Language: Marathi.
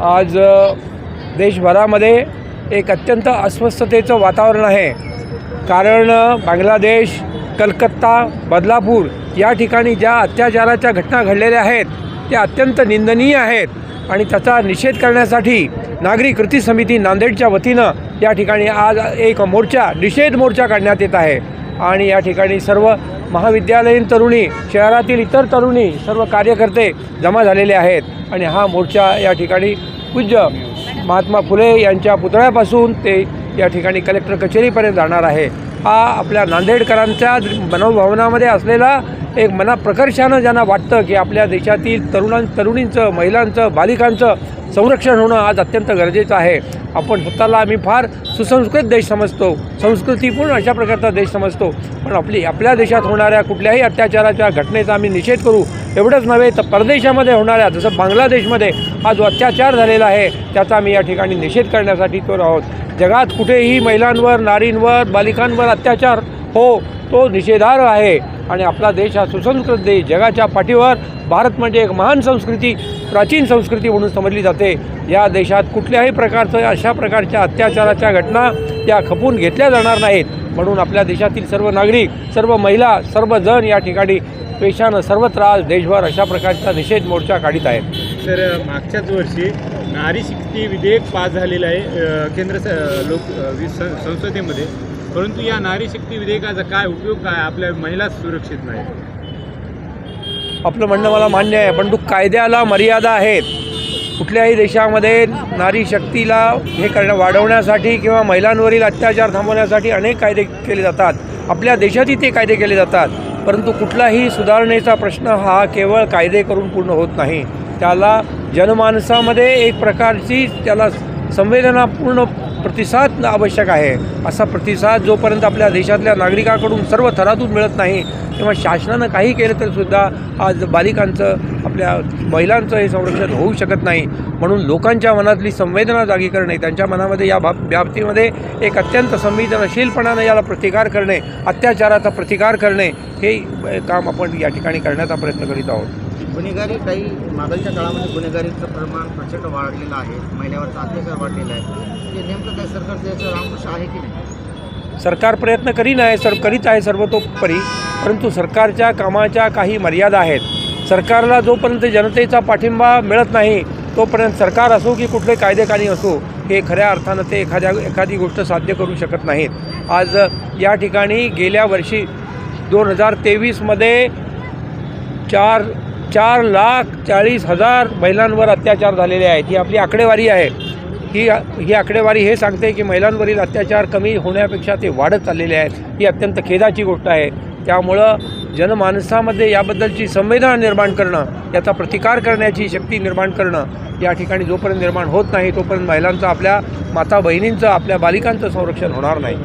आज देशभरामध्ये एक अत्यंत अस्वस्थतेचं वातावरण आहे. कारण बांगलादेश कलकत्ता बदलापूर या ठिकाणी ज्या अत्याचाराच्या घटना घडलेल्या आहेत त्या अत्यंत निंदनीय आहेत आणि त्याचा निषेध करण्यासाठी नागरी कृती समिती नांदेडच्या वतीनं या ठिकाणी आज एक मोर्चा निषेध मोर्चा काढण्यात येत आहे. आणि या ठिकाणी सर्व महाविद्यालयीन तरुणी शहरातील इतर तरुणी सर्व कार्यकर्ते जमा झालेले आहेत. आणि हा मोर्चा या ठिकाणी पूज्य महात्मा फुले यांच्या पुतळ्यापासून ते या ठिकाणी कलेक्टर कचेरीपर्यंत जाणार आहे. हा आपल्या नांदेडकरांच्या मनोभावनामध्ये असलेला एक मना प्रकर्षानं ज्यांना वाटतं की आपल्या देशातील तरुणां तरुणींचं महिलांचं बालिकांचं संरक्षण होणं आज अत्यंत गरजेचं आहे. आपण स्वतःला आम्ही फार सुसंस्कृत देश समजतो. संस्कृतीपूर्ण अशा प्रकारचा देश समजतो. पण आपली आपल्या देशात होणाऱ्या कुठल्याही अत्याचाराच्या घटनेचा आम्ही निषेध करू एवढंच नव्हे तर परदेशामध्ये होणाऱ्या जसं बांगलादेशमध्ये हा जो अत्याचार झालेला आहे त्याचा आम्ही या ठिकाणी निषेध करण्यासाठी तो आहोत. जगात कुठेही महिलांवर नारींवर बालिकांवर अत्याचार हो तो निषेधार्ह आहे. आणि आपला देश हा सुसंस्कृत देश जगाच्या पाठीवर भारत म्हणजे एक महान संस्कृती प्राचीन संस्कृती म्हणून समजली जाते. या देशात कुठल्याही प्रकारचं अशा प्रकारच्या अत्याचाराच्या घटना या खपून घेतल्या जाणार नाहीत. म्हणून आपल्या देशातील सर्व नागरिक सर्व महिला सर्व जण या ठिकाणी पेशानं सर्वत्र आज देशभर अशा प्रकारचा निषेध मोर्चा काढीत आहेत. तर मागच्याच वर्षी नारी शक्ती विधेयक पास झालेलं आहे केंद्र लोक सं- संसदेमध्ये. परंतु या नारी शक्ती विधेयकाचा काय उपयोग काय? आपल्या महिला सुरक्षित नाही. आपलं म्हणणं मला मान्य आहे पण कायद्याला मर्यादा आहेत. कुठल्याही देशामध्ये नारी शक्तीला हे करणं वाढवण्यासाठी किंवा महिलांवरील अत्याचार थांबवण्यासाठी अनेक कायदे केले जातात. आपल्या देशातही ते कायदे केले जातात. परंतु कुठलाही सुधारणेचा प्रश्न हा केवळ कायदे करून पूर्ण होत नाही. त्याला जनमानसामध्ये एक प्रकारची त्याला संवेदनापूर्ण प्रतिसाद आवश्यक आहे. असा प्रतिसाद जोपर्यंत आपल्या देशातल्या नागरिकाकडून सर्व थरातून मिळत नाही किंवा शासनानं काही केलं तरीसुद्धा आज बालिकांचं आपल्या महिलांचं हे संरक्षण होऊ शकत नाही. म्हणून लोकांच्या मनातली संवेदना जागी करणे त्यांच्या मनामध्ये या बाब बाबतीमध्ये एक अत्यंत संवेदनशीलपणानं याला प्रतिकार करणे अत्याचाराचा प्रतिकार करणे हे काम आपण या ठिकाणी करण्याचा प्रयत्न करीत आहोत. गुन्हेगारी काही मागच्या काळामध्ये गुन्हेगारीचं प्रमाण प्रचंड वाढलेलं आहे. महिलावरचा अत्याचार वाढलेला आहे. म्हणजे नेमकं काय सरकारचं याचं रामकृष्ण आहे की नाही? सरकार प्रयत्न करीन आहे सर करीत आहे सर्वतोपरी परंतु सरकारच्या कामाच्या काही मर्यादा आहेत. सरकारला जोपर्यंत जनतेचा पाठिंबा मिळत नाही तोपर्यंत सरकार असो की कुठले कायदेकानी असो हे खऱ्या अर्थानं ते एखाद्या एखादी गोष्ट साध्य करू शकत नाहीत. आज या ठिकाणी गेल्या वर्षी दोन हजार तेवीसमध्ये चार चार लाख चाळीस हजार महिलांवर अत्याचार झालेले आहेत. ही आपली आकडेवारी आहे. ही ही आकडेवारी हे सांगते की महिलांवरील अत्याचार कमी होण्यापेक्षा ते वाढत चाललेले आहेत. ही अत्यंत खेदाची गोष्ट आहे. त्यामुळं जनमानसामध्ये याबद्दलची संवेदना निर्माण करणं याचा प्रतिकार करण्याची शक्ती निर्माण करणं या ठिकाणी जोपर्यंत निर्माण होत नाही तोपर्यंत महिलांचं आपल्या माता बहिणींचं आपल्या बालिकांचं संरक्षण होणार नाही.